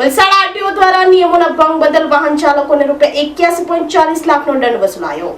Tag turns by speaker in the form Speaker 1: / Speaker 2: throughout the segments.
Speaker 1: Valsad RTO દ્વારા નિયમોના ભંગ બદલ વાહન ચાલકોને રૂપિયા એક્યાસી પોઈન્ટ ચાલીસ લાખનો દંડ વસૂલાયો.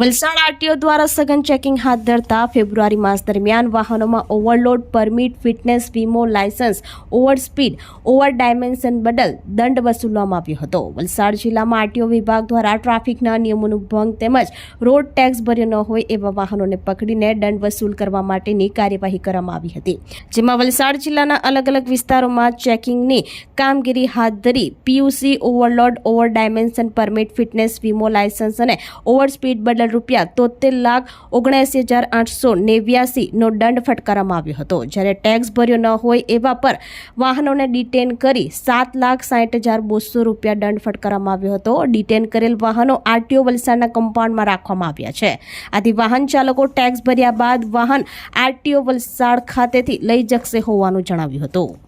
Speaker 1: વલસાડ આરટીઓ દ્વારા સઘન ચેકિંગ હાથ ધરતા ફેબ્રુઆરી માસ દરમિયાન વાહનોમાં ઓવરલોડ પરમિટ, ફિટનેસ વીમો, license, over speed, over dimension બદલ દંડ વસૂલવામાં આવ્યો હતો. વલસાડ જિલ્લામાં આરટીઓ વિભાગ દ્વારા ટ્રાફિકના નિયમોનું ભંગ તેમજ રોડ ટેક્સ ભર્યો ન હોય એવા વાહનોને પકડીને દંડ વસૂલ કરવા માટેની કાર્યવાહી કરવામાં આવી હતી. જેમાં વલસાડ જિલ્લાના અલગ અલગ વિસ્તારોમાં ચેકિંગની કામગીરી હાથ ધરી PUC overload, over dimension, permit, fitness વીમો, લાયસન્સ અને ઓવર સ્પીડ બદલ રૂપિયા તોતેર લાખ ઓગણસી હજાર આઠસો નેવ્યાસીનો દંડ ફટકારવામાં આવ્યો હતો. જ્યારે ટેક્સ ભર્યો ન હોય એવા પર વાહનોને ડિટેન કરી સાત લાખ સાઠ હજાર બસો રૂપિયા દંડ ફટકારવામાં આવ્યો હતો. ડિટેન કરેલ વાહનો આરટીઓ વલસાડના કમ્પાઉન્ડમાં રાખવામાં આવ્યા છે. આથી વાહન ચાલકો ટેક્સ ભર્યા બાદ વાહન આરટીઓ વલસાડ ખાતેથી લઈ જશે હોવાનું જણાવ્યું હતું.